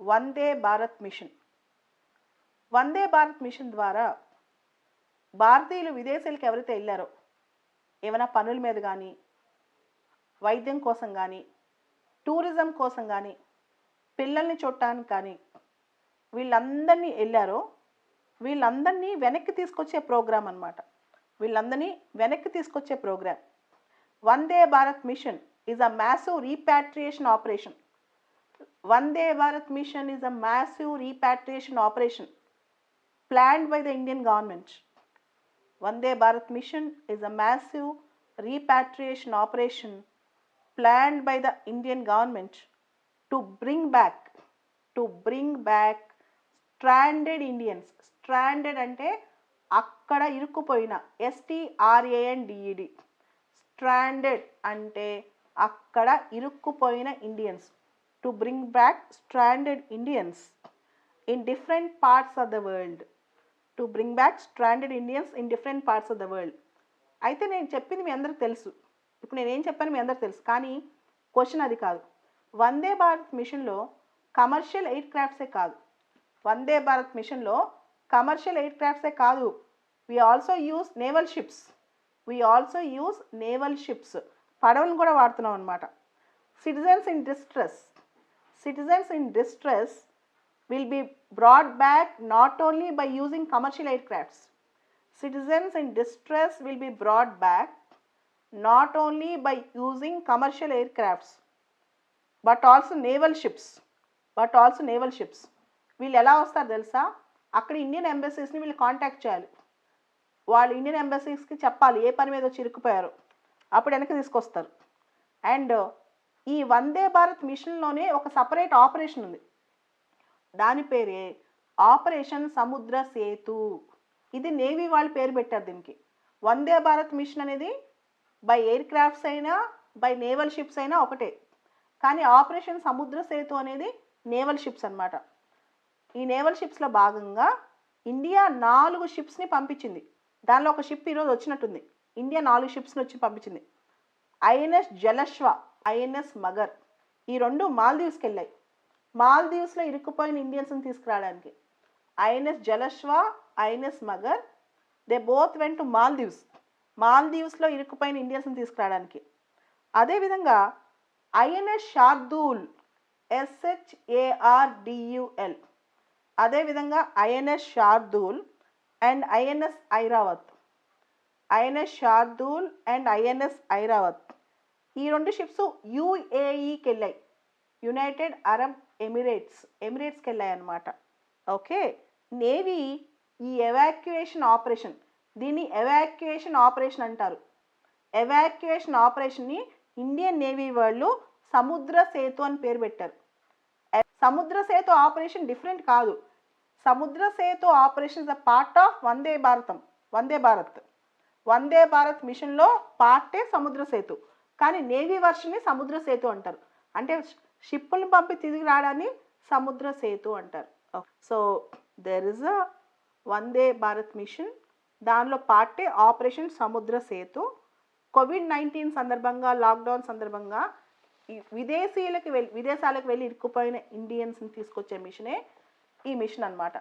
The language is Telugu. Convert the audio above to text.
వందే భారత్ మిషన్. వందే భారత్ మిషన్ ద్వారా భారతీయులు విదేశాలకు ఎవరైతే వెళ్ళారో ఏమైనా పనుల మీద కానీ వైద్యం కోసం కానీ టూరిజం కోసం కానీ పిల్లల్ని చూడటానికి కానీ వీళ్ళందరినీ వెళ్ళారో వీళ్ళందరినీ వెనక్కి తీసుకొచ్చే ప్రోగ్రాం అన్నమాట. వీళ్ళందరినీ వెనక్కి తీసుకొచ్చే programme. Vande Bharat mission is a massive repatriation operation Vande Bharat mission is a massive repatriation operation planned by the Indian government Vande Bharat mission is a massive repatriation operation planned by the Indian government to bring back to bring back stranded Indians stranded అంటే అక్కడ ఇరుక్కుపోయిన ఎస్టీఆర్ఏఎన్డిఈడి స్ట్రాండెడ్ అంటే అక్కడ ఇరుక్కుపోయిన Indians to bring back stranded Indians in different parts of the world to bring back stranded Indians in different parts of the world అయితే నేను చెప్పింది మీ అందరికి తెలుసు. ఇప్పుడు నేను ఏం చెప్పాను మీ అందరికి తెలుసు. కానీ క్వశ్చన్ అది కాదు. వందే భారత్ మిషన్లో కమర్షియల్ ఎయిర్ క్రాఫ్ట్సే కాదు. వందే భారత్ మిషన్లో కమర్షియల్ ఎయిర్ క్రాఫ్ట్సే కాదు. We also use naval ships we also use naval ships పడవలను కూడా వాడుతున్నాం అనమాట citizens in distress citizens in distress will be brought back not only by using commercial aircrafts. Citizens in distress will be brought back not only by using commercial aircrafts but also naval ships. But also naval ships. వీళ్ళు ఎలా వస్తారు తెలుసా అక్కడ ఇండియన్ ఎంబసీస్ని వీళ్ళు కాంటాక్ట్ చేయాలి వాళ్ళు ఇండియన్ ఎంబసీస్కి చెప్పాలి ఏ పని మీద చిరుకుపోయారు అప్పుడు వెనక్కి తీసుకొస్తారు అండ్ ఈ వందే భారత్ మిషన్లోనే ఒక సపరేట్ ఆపరేషన్ ఉంది. దాని పేరే ఆపరేషన్ సముద్ర సేతు. ఇది నేవీ వాళ్ళు పేరు పెట్టారు దీనికి. వందే భారత్ మిషన్ అనేది బై ఎయిర్ క్రాఫ్ట్స్ అయినా బై నేవల్ షిప్స్ అయినా ఒకటే. కానీ ఆపరేషన్ సముద్ర సేతు అనేది నేవల్ షిప్స్ అన్నమాట. ఈ నేవల్ షిప్స్లో భాగంగా ఇండియా నాలుగు షిప్స్ని పంపించింది. దానిలో ఒక షిప్ ఈరోజు వచ్చినట్టుంది. ఇండియా నాలుగు షిప్స్ని వచ్చి పంపించింది. INS జలశ్వ INS Magar. ఈ రెండు మాల్దీవ్స్కి వెళ్ళాయి మాల్దీవ్స్లో ఇరుక్కుపోయిన ఇండియన్స్ని తీసుకురావడానికి. INS జలష్వా INS Magar they both went to Maldives. మాల్దీవ్స్లో ఇరుక్కుపోయిన ఇండియన్స్ని తీసుకురావడానికి. అదేవిధంగా ఐఎన్ఎస్ షార్దూల్ ఎస్హెచ్ఏఆర్డియుఎల్ అదేవిధంగా INS షార్దూల్ and INS Airavat. INS షార్దూల్ and INS Airavat. ఈ రెండు షిప్స్ యుఏఈకి వెళ్ళాయి యునైటెడ్ అరబ్ ఎమిరేట్స్ ఎమిరేట్స్కి వెళ్ళాయి అన్నమాట ఓకే? నేవీ ఈ ఎవాక్యుయేషన్ ఆపరేషన్ దీన్ని ఎవాక్యుయేషన్ ఆపరేషన్ అంటారు. ఎవాక్యుయేషన్ ఆపరేషన్ని ఇండియన్ నేవీ వాళ్ళు సముద్ర సేతు అని పేరు పెట్టారు. సముద్ర సేతు ఆపరేషన్ డిఫరెంట్ కాదు. Samudra Setu operation is a part of Vande భారతం వందే భారత్ వందే భారత్ మిషన్లో పార్టే సముద్ర సేతు. కానీ నేవీ వర్షన్ని సముద్ర సేతు అంటారు. అంటే షిప్పులను పంపి తిరిగి రావడాన్ని సముద్ర సేతు అంటారు. So there is a Vande Bharat mission దానిలో పార్టే operation Samudra Setu. COVID nineteen సందర్భంగా లాక్డౌన్ సందర్భంగా ఈ విదేశీయులకు వెళ్ళి విదేశాలకు వెళ్ళి ఇరుక్కుపోయిన ఇండియన్స్ని తీసుకొచ్చే మిషనే ఈ మిషన్ అన్నమాట.